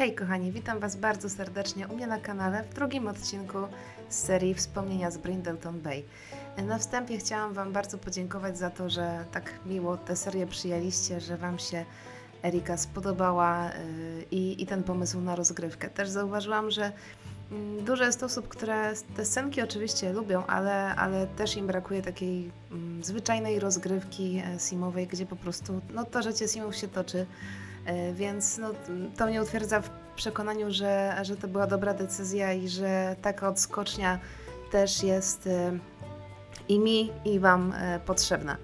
Hej kochani, witam Was bardzo serdecznie u mnie na kanale w drugim odcinku z serii Wspomnienia z Brindleton Bay. Na wstępie chciałam Wam bardzo podziękować za to, że tak miło tę serię przyjęliście, że Wam się Erika spodobała yy, i, i ten pomysł na rozgrywkę. Też zauważyłam, że mm, dużo jest osób, które te scenki oczywiście lubią, ale, ale też im brakuje takiej mm, zwyczajnej rozgrywki e, simowej, gdzie po prostu no, to życie simów się toczy. E, Więc no, to mnie utwierdza w przekonaniu, że, że to była dobra decyzja i że taka odskocznia też jest e, i mi, i Wam e, potrzebna.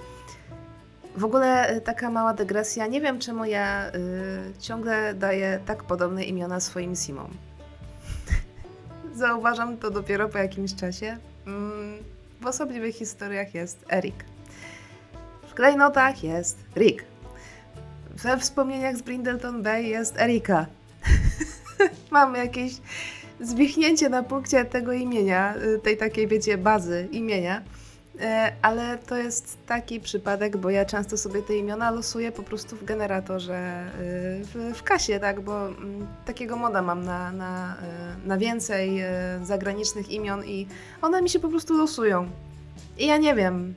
W ogóle taka mała dygresja. Nie wiem, czemu ja ciągle daję tak podobne imiona swoim simom. Zauważam to dopiero po jakimś czasie. Mm, w osobliwych historiach jest Erik. W klejnotach jest Rick. We wspomnieniach z Brindleton Bay jest Erika. Mamy jakieś zwichnięcie na punkcie tego imienia, y, tej takiej, wiecie, bazy imienia. E, Ale to jest taki przypadek, bo ja często sobie te imiona losuję po prostu w generatorze, y, w, w kasie, tak, bo mm, takiego moda mam na, na, y, na więcej y, zagranicznych imion i one mi się po prostu losują. I ja nie wiem.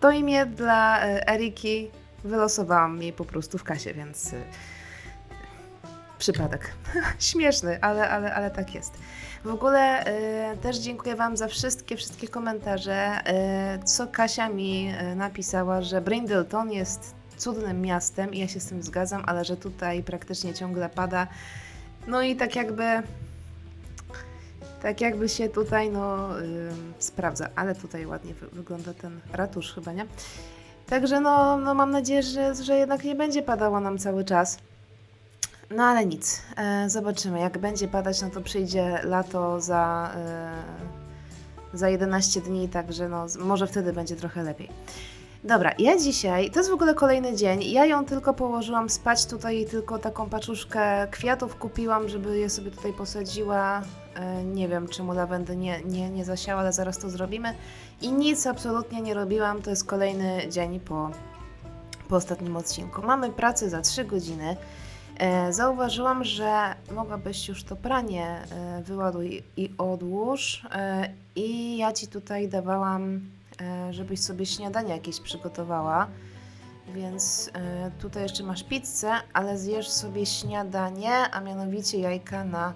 To imię dla Eriki wylosowałam jej po prostu w kasie, więc y, przypadek. Śmieszny, ale, ale, ale tak jest. W ogóle y, też dziękuję Wam za wszystkie, wszystkie komentarze, y, co Kasia mi y, napisała, że Brindleton jest cudnym miastem i ja się z tym zgadzam, ale że tutaj praktycznie ciągle pada. No i tak jakby tak jakby się tutaj no y, sprawdza, ale tutaj ładnie wy- wygląda ten ratusz chyba, nie? Także no, no mam nadzieję, że, że jednak nie będzie padało nam cały czas. No ale nic, e, zobaczymy. Jak będzie padać, no to przyjdzie lato za, e, za 11 dni, także no, może wtedy będzie trochę lepiej. Dobra, ja dzisiaj, to jest w ogóle kolejny dzień, ja ją tylko położyłam spać, tutaj jej tylko taką paczuszkę kwiatów kupiłam, żeby je sobie tutaj posadziła. E, nie wiem, czemu lawendy nie, nie, nie zasiała, ale zaraz to zrobimy. I nic absolutnie nie robiłam, to jest kolejny dzień po, po ostatnim odcinku. Mamy pracę za 3 godziny. E, Zauważyłam, że mogłabyś już to pranie e, wyładuj i odłóż. I ja ci tutaj dawałam, żebyś sobie śniadanie jakieś przygotowała. Więc e, tutaj jeszcze masz pizzę, ale zjesz sobie śniadanie, a mianowicie jajka na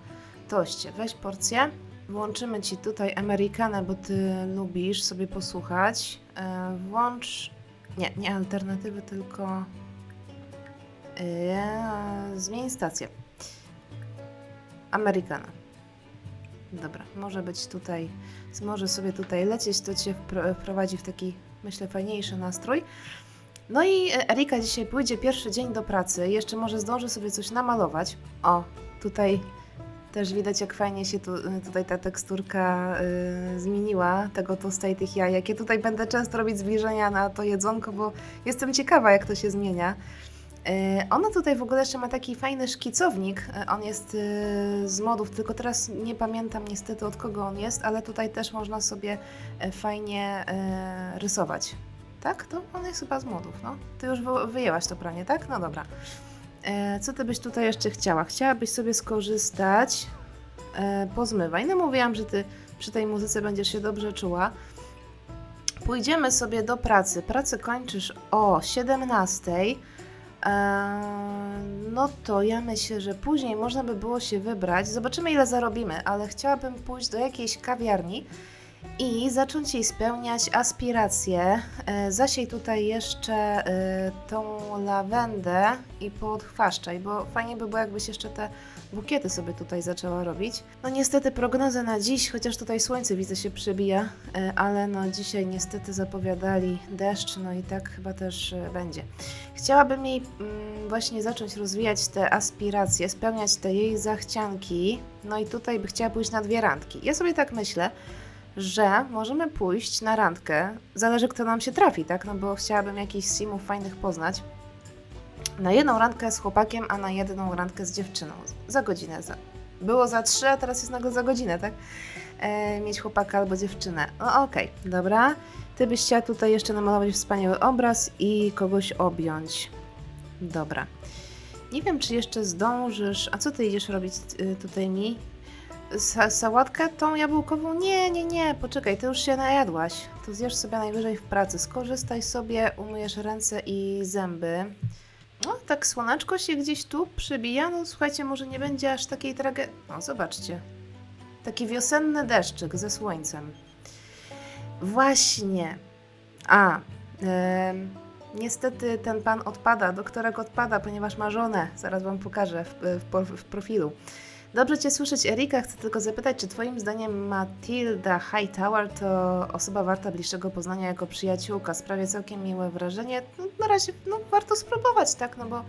toście. Weź porcję. Włączymy ci tutaj Amerykanę, bo ty lubisz sobie posłuchać. E, Włącz. Nie, nie alternatywy, tylko zmień stację. Amerykana. Dobra, może być tutaj, może sobie tutaj lecieć, to cię wpro- wprowadzi w taki, myślę, fajniejszy nastrój. No i e, Erika dzisiaj pójdzie pierwszy dzień do pracy, jeszcze może zdąży sobie coś namalować. O, tutaj też widać, jak fajnie się tu, tutaj ta teksturka y, zmieniła, tego tosta i tych jajek. Ja tutaj będę często robić zbliżenia na to jedzonko, bo jestem ciekawa, jak to się zmienia. E, Ona tutaj w ogóle jeszcze ma taki fajny szkicownik. E, On jest e, z modów, tylko teraz nie pamiętam niestety od kogo on jest, ale tutaj też można sobie e, fajnie e, rysować. Tak? To on jest chyba z modów, no. Ty już wy- wyjęłaś to pranie, tak? No dobra. E, Co ty byś tutaj jeszcze chciała? Chciałabyś sobie skorzystać? Pozmywaj. No mówiłam, że ty przy tej muzyce będziesz się dobrze czuła. Pójdziemy sobie do pracy. Pracę kończysz o 17. Eee, no to ja myślę, że później można by było się wybrać. Zobaczymy, ile zarobimy, ale chciałabym pójść do jakiejś kawiarni i zacząć jej spełniać aspiracje. E, zasiej tutaj jeszcze e, tą lawendę i podchwaszczaj, bo fajnie by było, jakbyś jeszcze te bukiety sobie tutaj zaczęła robić. No niestety prognoza na dziś, chociaż tutaj słońce widzę się przebija, e, ale no dzisiaj niestety zapowiadali deszcz, no i tak chyba też e, będzie. Chciałabym jej mm, właśnie zacząć rozwijać te aspiracje, spełniać te jej zachcianki. No i tutaj by chciała pójść na dwie randki. Ja sobie tak myślę, że możemy pójść na randkę. Zależy, kto nam się trafi, tak? No bo chciałabym jakichś simów fajnych poznać. Na jedną randkę z chłopakiem, a na jedną randkę z dziewczyną. Za godzinę. Za... Było za trzy, a teraz jest nagle za godzinę, tak? E, mieć chłopaka albo dziewczynę. No okej, dobra. Ty byś chciała tutaj jeszcze namalować wspaniały obraz i kogoś objąć. Dobra. Nie wiem, czy jeszcze zdążysz. A co ty idziesz robić y, tutaj mi? Sa sałatkę tą jabłkową? Nie, nie, nie, poczekaj, ty już się najadłaś. To zjesz sobie najwyżej w pracy. Skorzystaj sobie, umyjesz ręce i zęby. No, tak słoneczko się gdzieś tu przybija. No, słuchajcie, może nie będzie aż takiej tragedii. No, zobaczcie. Taki wiosenny deszczyk ze słońcem. Właśnie. A, em, niestety ten pan odpada, doktorek odpada, ponieważ ma żonę. Zaraz wam pokażę w, w, w profilu. Dobrze Cię słyszeć, Erika. Chcę tylko zapytać, czy Twoim zdaniem Matilda Hightower to osoba warta bliższego poznania jako przyjaciółka? Sprawia całkiem miłe wrażenie. No, na razie no, warto spróbować, tak? No bo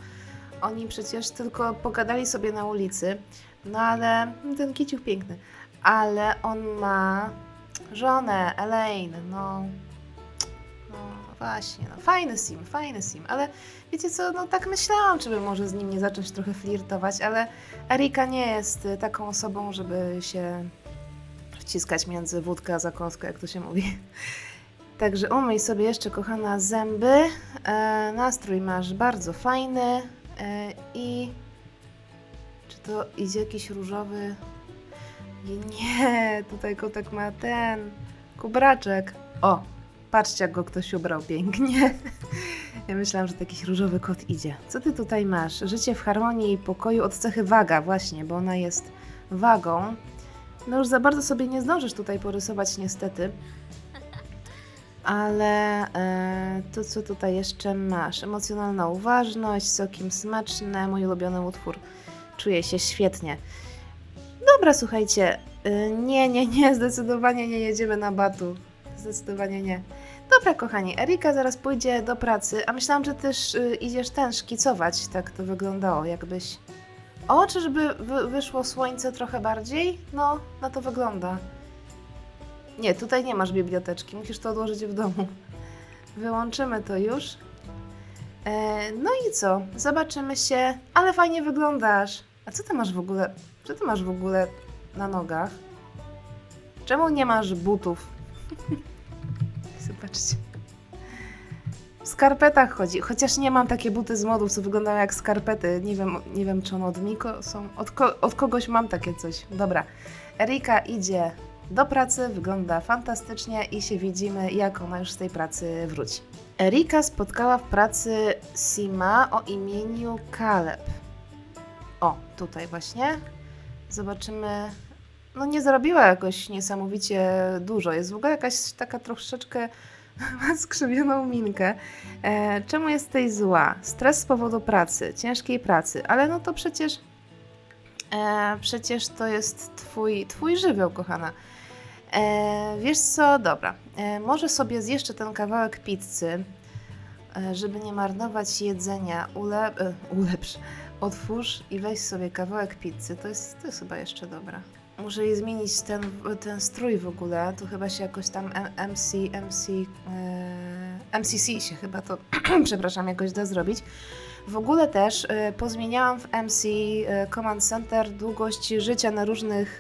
oni przecież tylko pogadali sobie na ulicy. No ale ten kiciuch piękny. Ale on ma żonę, Elaine. No, no właśnie, no fajny sim, fajny sim, ale wiecie co, no tak myślałam, czy by może z nim nie zacząć trochę flirtować, ale Erika nie jest y, taką osobą, żeby się wciskać między wódkę a zakąskę, jak to się mówi. Także umyj sobie jeszcze, kochana, zęby. E, nastrój masz bardzo fajny. E, I czy to idzie jakiś różowy? Nie, tutaj kotek ma ten kubraczek. O, patrzcie, jak go ktoś ubrał pięknie. Ja myślałam, że to jakiś różowy kot idzie. Co ty tutaj masz? Życie w harmonii i pokoju od cechy waga, właśnie, bo ona jest wagą. No już za bardzo sobie nie zdążysz tutaj porysować niestety. Ale e, to, co tutaj jeszcze masz? Emocjonalna uważność, sokiem smaczne, mój ulubiony utwór. Czuję się świetnie. Dobra, słuchajcie. y, Nie, nie, nie, zdecydowanie nie jedziemy na batu. Zdecydowanie nie. Dobra, kochani, Erika zaraz pójdzie do pracy, a myślałam, że też y, idziesz ten szkicować. Tak to wyglądało, jakbyś. O, czyżby wy, wyszło słońce trochę bardziej? No, na to wygląda. Nie, tutaj nie masz biblioteczki, musisz to odłożyć w domu. Wyłączymy to już. E, no i co? Zobaczymy się. Ale fajnie wyglądasz. A co ty masz w ogóle? Co ty masz w ogóle na nogach? Czemu nie masz butów? Zobaczcie. W skarpetach chodzi, chociaż nie mam takie buty z modów, co wyglądają jak skarpety. Nie wiem, nie wiem czy one od Niko są. Od, ko- od kogoś mam takie coś. Dobra. Erika idzie do pracy, wygląda fantastycznie i się widzimy, jak ona już z tej pracy wróci. Erika spotkała w pracy Sima o imieniu Caleb. O, tutaj właśnie. Zobaczymy. No nie zrobiła jakoś niesamowicie dużo. Jest w ogóle jakaś taka troszeczkę ma skrzywioną minkę. E, czemu jesteś zła? Stres z powodu pracy, ciężkiej pracy, ale no to przecież e, przecież to jest twój, twój żywioł, kochana. E, wiesz co? Dobra. E, może sobie zjeszczę ten kawałek pizzy, e, żeby nie marnować jedzenia. Ule, e, ulepsz. Otwórz i weź sobie kawałek pizzy. To jest, to jest chyba jeszcze dobra. Muszę jej zmienić ten, ten strój w ogóle. To chyba się jakoś tam MC, MC, e, MCC się chyba to, przepraszam, jakoś da zrobić. W ogóle też e, pozmieniałam w MC e, Command Center długość życia na różnych,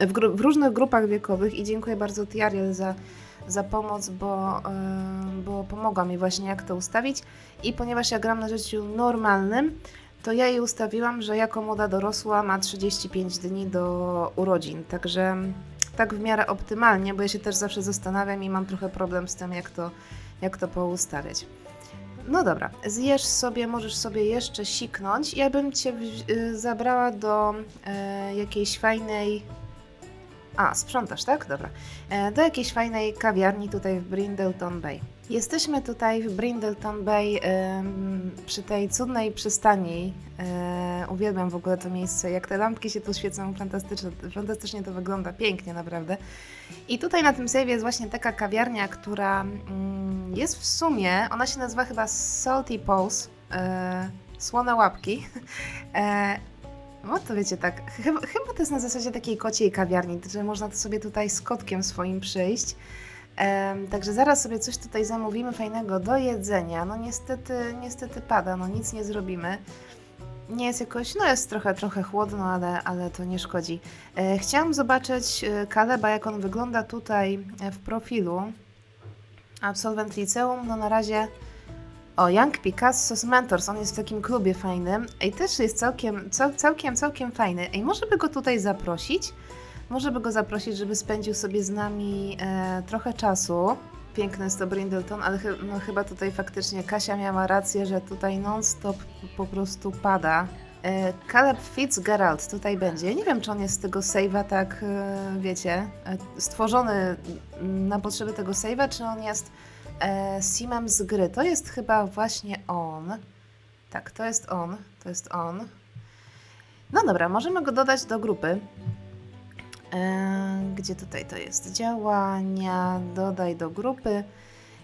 w, w różnych grupach wiekowych i dziękuję bardzo Tiariel za, za pomoc, bo, bo pomogła mi właśnie jak to ustawić. I ponieważ ja gram na życiu normalnym, to ja jej ustawiłam, że jako młoda dorosła ma 35 dni do urodzin, także tak w miarę optymalnie, bo ja się też zawsze zastanawiam i mam trochę problem z tym, jak to, jak to poustawiać. No dobra, zjesz sobie, możesz sobie jeszcze siknąć. Ja bym cię y, zabrała do e, jakiejś fajnej. A, sprzątasz, tak? Dobra. E, do jakiejś fajnej kawiarni tutaj w Brindleton Bay. Jesteśmy tutaj w Brindleton Bay przy tej cudnej przystani. E, uwielbiam w ogóle to miejsce. Jak te lampki się tu świecą, fantastycznie, fantastycznie to wygląda, pięknie naprawdę. I tutaj na tym save jest właśnie taka kawiarnia, która mm, jest w sumie, ona się nazywa chyba Salty Paws, e, słone łapki. E, no to wiecie tak, chyba, chyba to jest na zasadzie takiej kociej kawiarni, że można to sobie tutaj z kotkiem swoim przyjść. Także zaraz sobie coś tutaj zamówimy fajnego do jedzenia. No niestety, niestety pada, no nic nie zrobimy. Nie jest jakoś, no jest trochę, trochę chłodno, ale, ale to nie szkodzi. E, chciałam zobaczyć e, Kaleba, jak on wygląda tutaj e, w profilu. Absolwent liceum, no na razie... O, Young Picasso's Mentors, on jest w takim klubie fajnym. Ej, też jest całkiem, cał, całkiem, całkiem fajny. Ej, może by go tutaj zaprosić? Może by go zaprosić, żeby spędził sobie z nami e, trochę czasu. Piękny jest to Brindleton, ale no, chyba tutaj faktycznie Kasia miała rację, że tutaj non-stop po prostu pada. E, Caleb Fitzgerald tutaj będzie. Nie wiem, czy on jest z tego save'a tak, e, wiecie, e, stworzony na potrzeby tego save'a, czy on jest e, simem z gry. To jest chyba właśnie on. Tak, to jest on. To jest on. No dobra, możemy go dodać do grupy. E, gdzie tutaj to jest? Działania, dodaj do grupy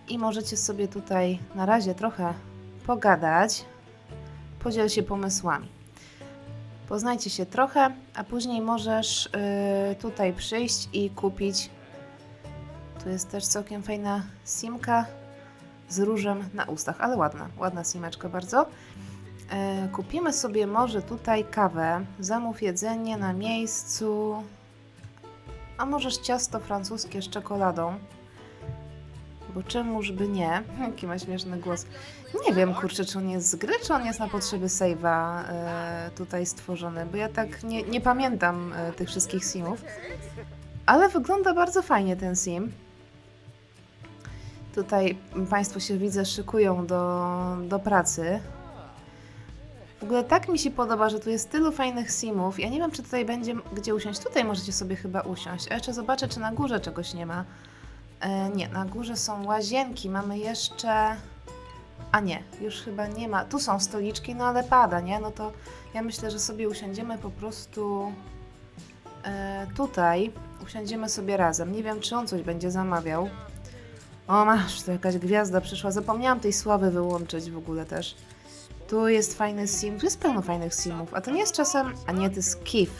i możecie sobie tutaj na razie trochę pogadać. Podziel się pomysłami. Poznajcie się trochę, a później możesz y, tutaj przyjść i kupić. Tu jest też całkiem fajna simka z różem na ustach, ale ładna, ładna simeczka bardzo. E, kupimy sobie może tutaj kawę, zamów jedzenie na miejscu, a możesz ciasto francuskie z czekoladą. Bo czemuż by nie? Jaki ma śmieszny głos. Nie wiem, kurczę, czy on jest z gry, czy on jest na potrzeby save'a e, tutaj stworzony, bo ja tak nie, nie pamiętam e, tych wszystkich simów. Ale wygląda bardzo fajnie ten sim. Tutaj Państwo się widzę szykują do, do pracy. W ogóle tak mi się podoba, że tu jest tylu fajnych simów. Ja nie wiem, czy tutaj będzie gdzie usiąść. Tutaj możecie sobie chyba usiąść. A jeszcze zobaczę, czy na górze czegoś nie ma. E, nie, na górze są łazienki. Mamy jeszcze. A nie, już chyba nie ma. Tu są stoliczki, no ale pada, nie? No to ja myślę, że sobie usiądziemy po prostu e, tutaj. Usiądziemy sobie razem. Nie wiem, czy on coś będzie zamawiał. O, masz, to jakaś gwiazda przyszła. Zapomniałam tej sławy wyłączyć w ogóle też. Tu jest fajny sim, tu jest pełno fajnych simów, a to nie jest czasem... A nie, to jest kif.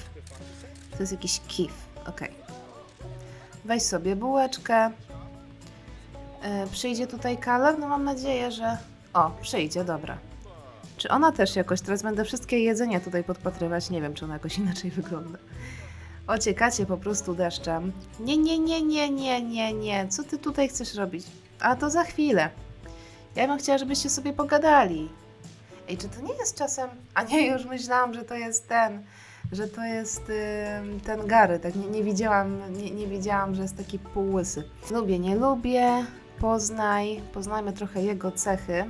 To jest jakiś kif, okej. Weź sobie bułeczkę. E, przyjdzie tutaj Caleb? No mam nadzieję, że... O, przyjdzie, dobra. Czy ona też jakoś... Teraz będę wszystkie jedzenia tutaj podpatrywać. Nie wiem, czy ona jakoś inaczej wygląda. Ociekacie po prostu deszczem. Nie, nie, nie, nie, nie, nie, nie. Co ty tutaj chcesz robić? A to za chwilę. Ja bym chciała, żebyście sobie pogadali. Ej, czy to nie jest czasem... A nie, już myślałam, że to jest ten, że to jest ten Gary, tak nie, nie widziałam, nie, nie że jest taki półłysy. Lubię, nie lubię, poznaj, poznajmy trochę jego cechy.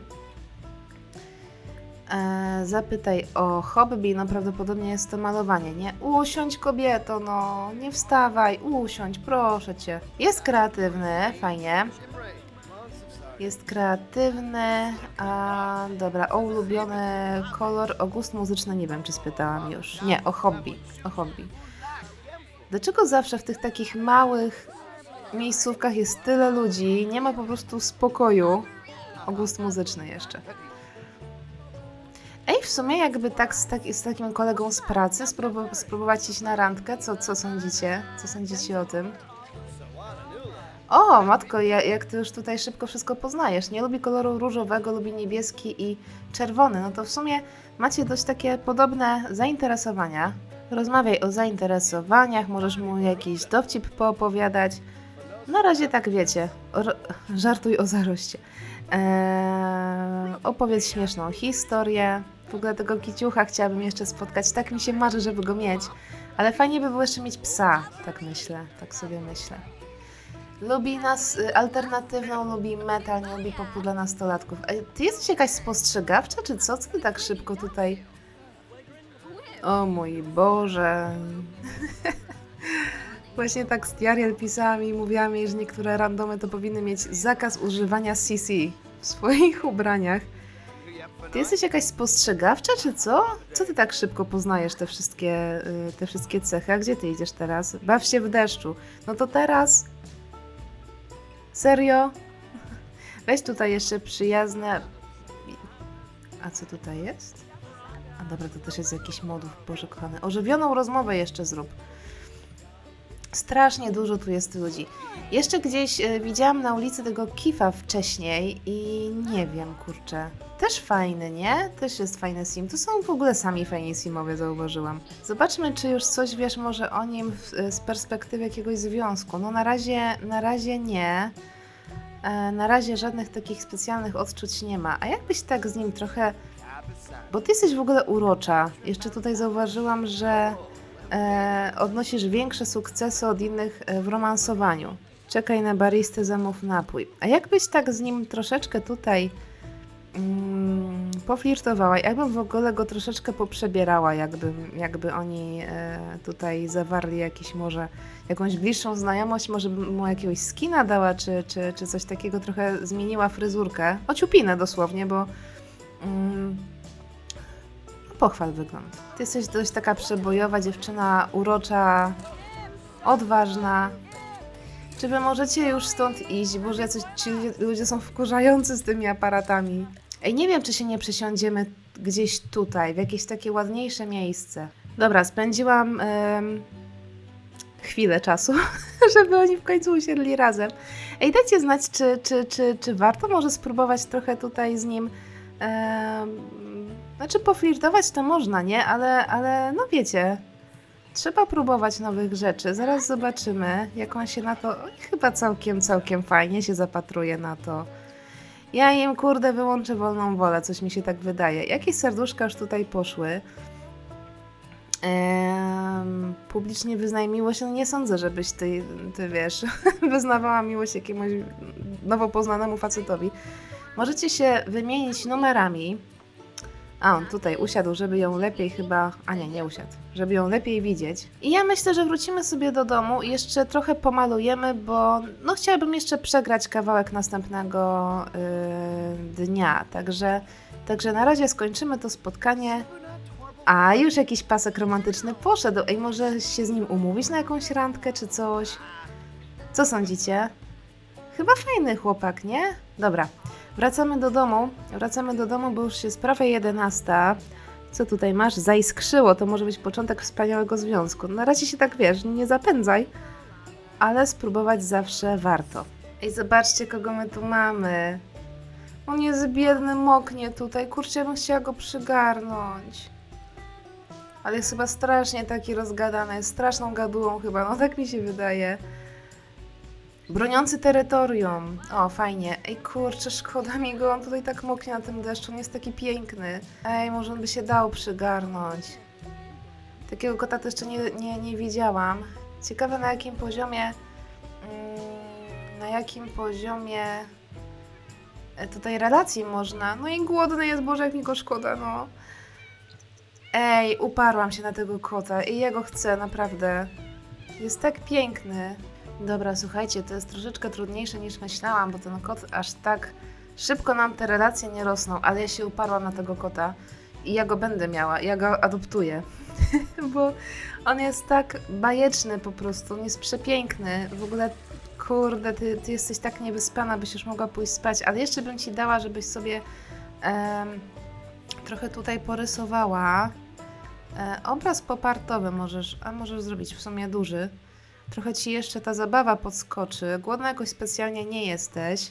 E, zapytaj o hobby, no prawdopodobnie jest to malowanie, nie? Usiądź kobieto, no, nie wstawaj, usiądź, proszę Cię. Jest kreatywny, fajnie. Jest kreatywny, a dobra, o ulubiony kolor, o gust muzyczny nie wiem, czy spytałam już. Nie, o hobby, o hobby. Dlaczego zawsze w tych takich małych miejscówkach jest tyle ludzi, nie ma po prostu spokoju? O gust muzyczny jeszcze. Ej, w sumie jakby tak z, tak, z takim kolegą z pracy spróbować iść na randkę, co, co sądzicie? Co sądzicie o tym? O, matko, ja, jak ty już tutaj szybko wszystko poznajesz. Nie lubi koloru różowego, lubi niebieski i czerwony. No to w sumie macie dość takie podobne zainteresowania. Rozmawiaj o zainteresowaniach, możesz mu jakiś dowcip poopowiadać. Na razie tak wiecie, żartuj o zaroście. Eee, opowiedz śmieszną historię. W ogóle tego kiciucha chciałabym jeszcze spotkać. Tak mi się marzy, żeby go mieć. Ale fajnie by było jeszcze mieć psa, tak myślę, tak sobie myślę. Lubi nas y, alternatywną, lubi metal, nie lubi popu dla nastolatków. Ej, ty jesteś jakaś spostrzegawcza, czy co? Co ty tak szybko tutaj... O mój Boże. Właśnie tak z Tiariel pisałam i mówiłam jej, że niektóre randomy to powinny mieć zakaz używania CC w swoich ubraniach. Ty jesteś jakaś spostrzegawcza, czy co? Co ty tak szybko poznajesz te wszystkie, y, te wszystkie cechy? A gdzie ty idziesz teraz? Baw się w deszczu. No to teraz... Serio? Weź tutaj jeszcze przyjazne... A co tutaj jest? A dobra, to też jest jakiś modów, Boże. Ożywioną rozmowę jeszcze zrób. Strasznie dużo tu jest ludzi. Jeszcze gdzieś e, widziałam na ulicy tego Kifa wcześniej i nie wiem, kurczę. Też fajny, nie? Też jest fajny sim. Tu są w ogóle sami fajni simowie, zauważyłam. Zobaczmy, czy już coś wiesz może o nim w, z perspektywy jakiegoś związku. No na razie, na razie nie. e, na razie żadnych takich specjalnych odczuć nie ma. A jakbyś tak z nim trochę. Bo ty jesteś w ogóle urocza. Jeszcze tutaj zauważyłam, że e, odnosisz większe sukcesy od innych e, w romansowaniu. Czekaj na baristę, zamów napój. A jakbyś tak z nim troszeczkę tutaj mm, poflirtowała, jakbym w ogóle go troszeczkę poprzebierała, jakby, jakby oni e, tutaj zawarli jakiś może jakąś bliższą znajomość, może bym mu jakiegoś skina dała, czy, czy, czy coś takiego, trochę zmieniła fryzurkę. Ociupinę dosłownie, bo mm, pochwal wygląd. Ty jesteś dość taka przebojowa dziewczyna, urocza, odważna. Czy wy możecie już stąd iść, bo że jacyś ci ludzie są wkurzający z tymi aparatami. Ej, nie wiem, czy się nie przesiądziemy gdzieś tutaj, w jakieś takie ładniejsze miejsce. Dobra, spędziłam em, chwilę czasu, żeby oni w końcu usiedli razem. Ej, dajcie znać, czy, czy, czy, czy warto może spróbować trochę tutaj z nim. em, znaczy, poflirtować to można, nie? Ale, ale no wiecie, trzeba próbować nowych rzeczy. Zaraz zobaczymy, jak on się na to. Oj, Chyba całkiem, całkiem fajnie się zapatruje na to. Ja im kurde wyłączę wolną wolę, coś mi się tak wydaje. Jakieś serduszka już tutaj poszły. Publicznie wyznaj miłość, no nie sądzę, żebyś ty, ty wiesz, wyznawała miłość jakiemuś nowo poznanemu facetowi. Możecie się wymienić numerami. A on tutaj usiadł, żeby ją lepiej chyba. A nie, nie usiadł. Żeby ją lepiej widzieć. I ja myślę, że wrócimy sobie do domu i jeszcze trochę pomalujemy, bo no chciałabym jeszcze przegrać kawałek następnego yy, dnia. Także, także na razie skończymy to spotkanie. A już jakiś pasek romantyczny poszedł. Ej, może się z nim umówić na jakąś randkę czy coś? Co sądzicie? Chyba fajny chłopak, nie? Dobra, wracamy do domu. Wracamy do domu, bo już jest prawie 11. Co tutaj masz? Zaiskrzyło, to może być początek wspaniałego związku. Na razie się tak wiesz, nie zapędzaj, ale spróbować zawsze warto. Ej, zobaczcie, kogo my tu mamy. On jest biedny, moknie tutaj. Kurczę, ja bym chciała go przygarnąć. Ale jest chyba strasznie taki rozgadany, jest straszną gadułą chyba, no tak mi się wydaje. Broniący terytorium. O, fajnie. Ej, kurczę, szkoda mi go, on tutaj tak moknie na tym deszczu, on jest taki piękny. Ej, może on by się dał przygarnąć. Takiego kota to jeszcze nie, nie, nie widziałam. Ciekawe na jakim poziomie... Mm, na jakim poziomie... e, Tutaj relacji można. No i głodny jest, Boże, jak mi go szkoda, no. Ej, uparłam się na tego kota i jego chcę, naprawdę. Jest tak piękny. Dobra, słuchajcie, to jest troszeczkę trudniejsze niż myślałam, bo ten kot aż tak szybko nam te relacje nie rosną, ale ja się uparłam na tego kota i ja go będę miała, ja go adoptuję, bo on jest tak bajeczny po prostu, on jest przepiękny, w ogóle kurde, ty, ty jesteś tak niewyspana, byś już mogła pójść spać, ale jeszcze bym Ci dała, żebyś sobie trochę tutaj porysowała. E, obraz popartowy możesz, a możesz zrobić w sumie duży. Trochę ci jeszcze ta zabawa podskoczy. Głodna jakoś specjalnie nie jesteś.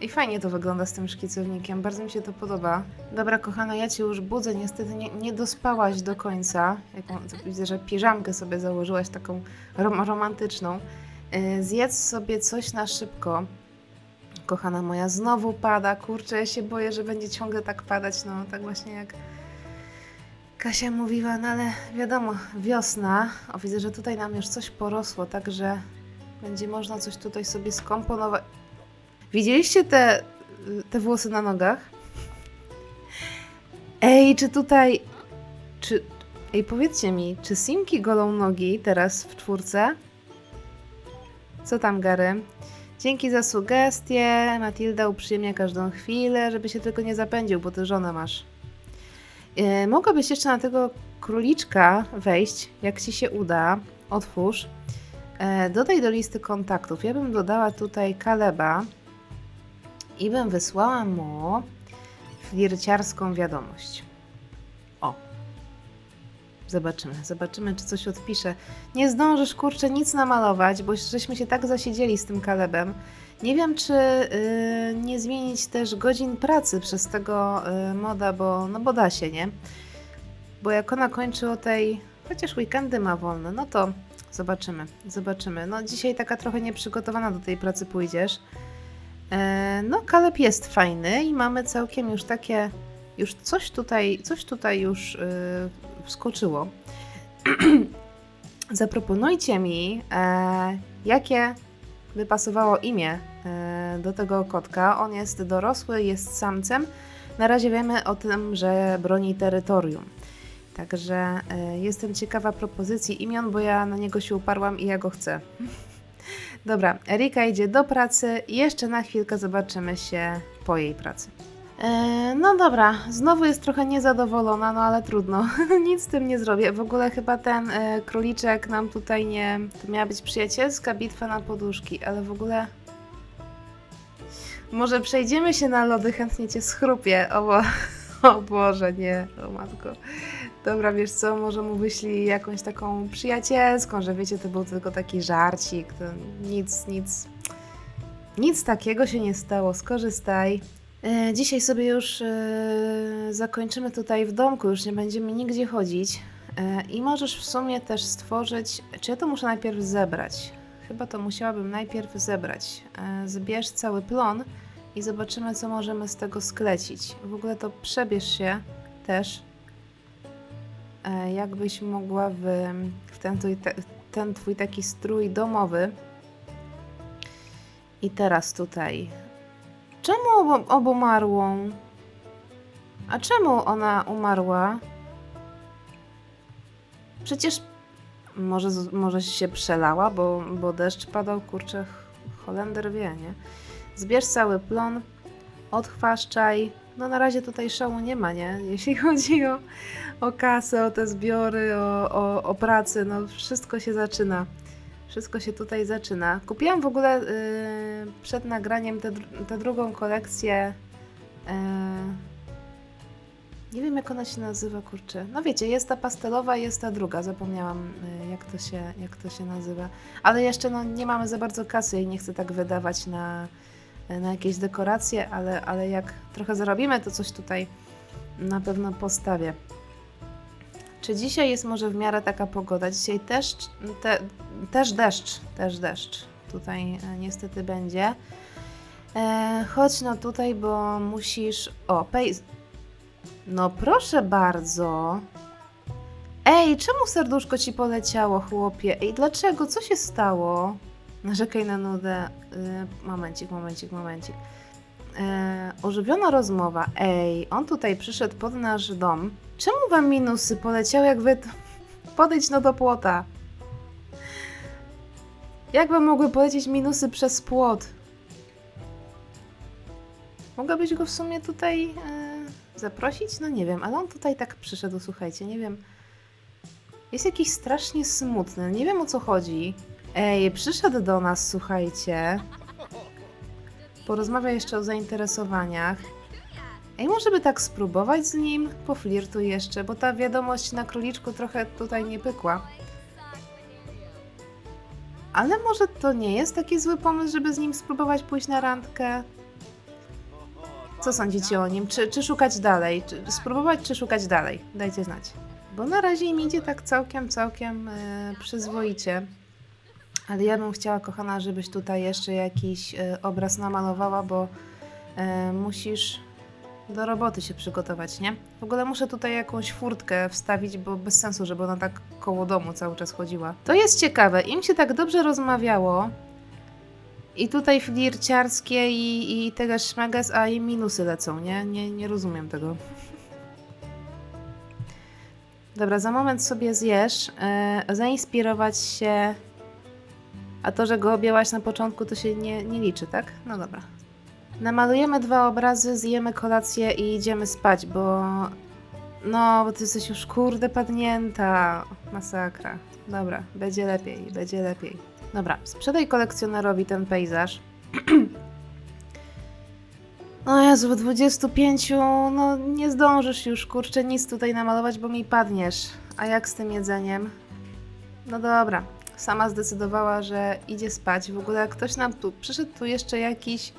I fajnie to wygląda z tym szkicownikiem, bardzo mi się to podoba. Dobra, kochana, ja cię już budzę, niestety nie, nie dospałaś do końca. Widzę, że piżamkę sobie założyłaś taką rom romantyczną. Yy, zjedz sobie coś na szybko. Kochana moja, znowu pada, kurczę, ja się boję, że będzie ciągle tak padać, no tak właśnie jak Kasia mówiła, no ale wiadomo, wiosna. O, widzę, że tutaj nam już coś porosło, także będzie można coś tutaj sobie skomponować. Widzieliście te, te włosy na nogach? Ej, czy tutaj. Czy. Ej, powiedzcie mi, czy Simki golą nogi teraz w czwórce? Co tam, Gary? Dzięki za sugestie. Matilda uprzyjemnia każdą chwilę, żeby się tylko nie zapędził, bo ty żonę masz. E, mogłabyś jeszcze na tego króliczka wejść, jak ci się uda. Otwórz. E, dodaj do listy kontaktów. Ja bym dodała tutaj Kaleba i bym wysłała mu flirciarską wiadomość. O. Zobaczymy, zobaczymy, czy coś odpisze. Nie zdążysz, kurczę, nic namalować, bo żeśmy się tak zasiedzieli z tym Kalebem. Nie wiem, czy y, nie zmienić też godzin pracy przez tego y, moda, bo, no bo da się, nie? Bo jak ona kończy o tej, chociaż weekendy ma wolne, no to zobaczymy, zobaczymy. No dzisiaj taka trochę nieprzygotowana do tej pracy pójdziesz. E, no, Kaleb jest fajny i mamy całkiem już takie, już coś tutaj, coś tutaj już y, wskoczyło. Zaproponujcie mi, e, jakie by pasowało imię do tego kotka. On jest dorosły, jest samcem. Na razie wiemy o tym, że broni terytorium. Także e, jestem ciekawa propozycji imion, bo ja na niego się uparłam i ja go chcę. Dobra, Erika idzie do pracy jeszcze na chwilkę zobaczymy się po jej pracy. E, no dobra, znowu jest trochę niezadowolona, no ale trudno, nic z tym nie zrobię. W ogóle chyba ten e, króliczek nam tutaj nie... To miała być przyjacielska bitwa na poduszki, ale w ogóle... Może przejdziemy się na lody, chętnie cię schrupię. O, bo... o Boże, nie, o matko. Dobra, wiesz co, może mu wyślij jakąś taką przyjacielską, że wiecie, to był tylko taki żarcik, to nic, nic, nic takiego się nie stało, skorzystaj. E, Dzisiaj sobie już e, zakończymy tutaj w domku, już nie będziemy nigdzie chodzić. E, I możesz w sumie też stworzyć. Czy ja to muszę najpierw zebrać? Chyba to musiałabym najpierw zebrać. E, Zbierz cały plon i zobaczymy, co możemy z tego sklecić. W ogóle to przebierz się też. E, Jakbyś mogła w, ten, twój, te, ten twój taki strój domowy. I teraz tutaj Czemu obo, obumarłą? A czemu ona umarła? Przecież może, może się przelała, bo, bo deszcz padał, kurczę, Holender wie, nie? Zbierz cały plon, odchwaszczaj. No na razie tutaj szału nie ma, nie? Jeśli chodzi o, o kasę, o te zbiory, o, o, o pracę, no wszystko się zaczyna. Wszystko się tutaj zaczyna. Kupiłam w ogóle y, przed nagraniem tę dr- tę drugą kolekcję. y, nie wiem, jak ona się nazywa, kurczę. No wiecie, jest ta pastelowa, jest ta druga. Zapomniałam, y, jak, to się, jak to się nazywa. Ale jeszcze no, nie mamy za bardzo kasy i nie chcę tak wydawać na, na jakieś dekoracje, ale, ale jak trochę zarobimy, to coś tutaj na pewno postawię. Czy dzisiaj jest może w miarę taka pogoda? Dzisiaj też, te, też deszcz, też deszcz. Tutaj e, niestety będzie. E, chodź no tutaj, bo musisz... O, pej... No proszę bardzo. Ej, czemu serduszko ci poleciało, chłopie? Ej, dlaczego? Co się stało? Narzekaj na nudę. Y, momencik, momencik, momencik. E, ożywiona rozmowa. Ej, on tutaj przyszedł pod nasz dom. Czemu wam minusy poleciały, jak wy... No do płota. Jak wam mogły polecieć minusy przez płot? Mogłabyś go w sumie tutaj e, zaprosić? No nie wiem, ale on tutaj tak przyszedł, słuchajcie, nie wiem. Jest jakiś strasznie smutny, nie wiem o co chodzi. Ej, przyszedł do nas, słuchajcie. Porozmawia jeszcze o zainteresowaniach. Ej, może by tak spróbować z nim? Poflirtuj jeszcze, bo ta wiadomość na króliczku trochę tutaj nie pykła. Ale może to nie jest taki zły pomysł, żeby z nim spróbować pójść na randkę? Co sądzicie o nim? Czy, czy szukać dalej? Czy spróbować, czy szukać dalej? Dajcie znać. Bo na razie im idzie tak całkiem, całkiem e, przyzwoicie. Ale ja bym chciała, kochana, żebyś tutaj jeszcze jakiś e, obraz namalowała, bo e, musisz do roboty się przygotować, nie? W ogóle muszę tutaj jakąś furtkę wstawić, bo bez sensu, żeby ona tak koło domu cały czas chodziła. To jest ciekawe, im się tak dobrze rozmawiało i tutaj flirciarskie i, i tego szmeges, a im minusy lecą, nie? Nie, nie rozumiem tego. Dobra, za moment sobie zjesz, e, zainspirować się, a to, że go objęłaś na początku, to się nie, nie liczy, tak? No dobra. Namalujemy dwa obrazy, zjemy kolację i idziemy spać, bo. No, bo ty jesteś już kurde padnięta. Masakra. Dobra, będzie lepiej, będzie lepiej. Dobra, sprzedaj kolekcjonerowi ten pejzaż. O Jezu, w 25, no nie zdążysz już, kurczę, nic tutaj namalować, bo mi padniesz. A jak z tym jedzeniem? No dobra, sama zdecydowała, że idzie spać. W ogóle ktoś nam tu, przyszedł tu jeszcze jakiś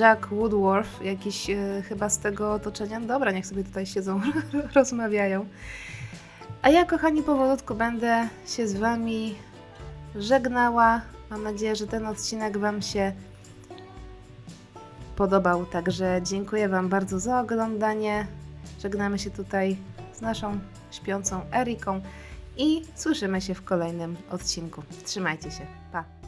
Jack Woodworth, jakiś e, chyba z tego otoczenia. Dobra, niech sobie tutaj siedzą, rozmawiają. A ja, kochani, powolutku będę się z Wami żegnała. Mam nadzieję, że ten odcinek Wam się podobał. Także dziękuję Wam bardzo za oglądanie. Żegnamy się tutaj z naszą śpiącą Eriką i słyszymy się w kolejnym odcinku. Trzymajcie się. Pa!